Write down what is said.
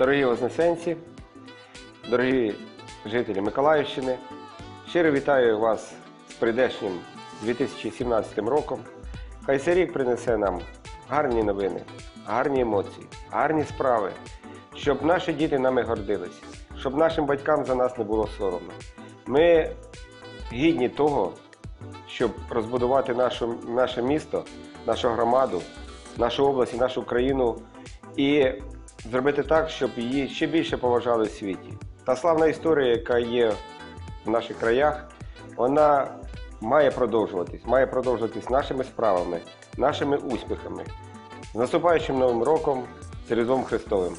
Дорогі вознесенці, дорогі жителі Миколаївщини, щиро вітаю вас з прийдешнім 2017 роком. Хай цей рік принесе нам гарні новини, гарні емоції, гарні справи, щоб наші діти нами гордилися, щоб нашим батькам за нас не було соромно. Ми гідні того, щоб розбудувати нашу, наше місто, нашу громаду, нашу область і нашу країну і зробити так, щоб її ще більше поважали в світі. Та славна історія, яка є в наших краях, вона має продовжуватись, має продовжуватись нашими справами, нашими успіхами. З наступаючим новим роком, з Різдвом Христовим!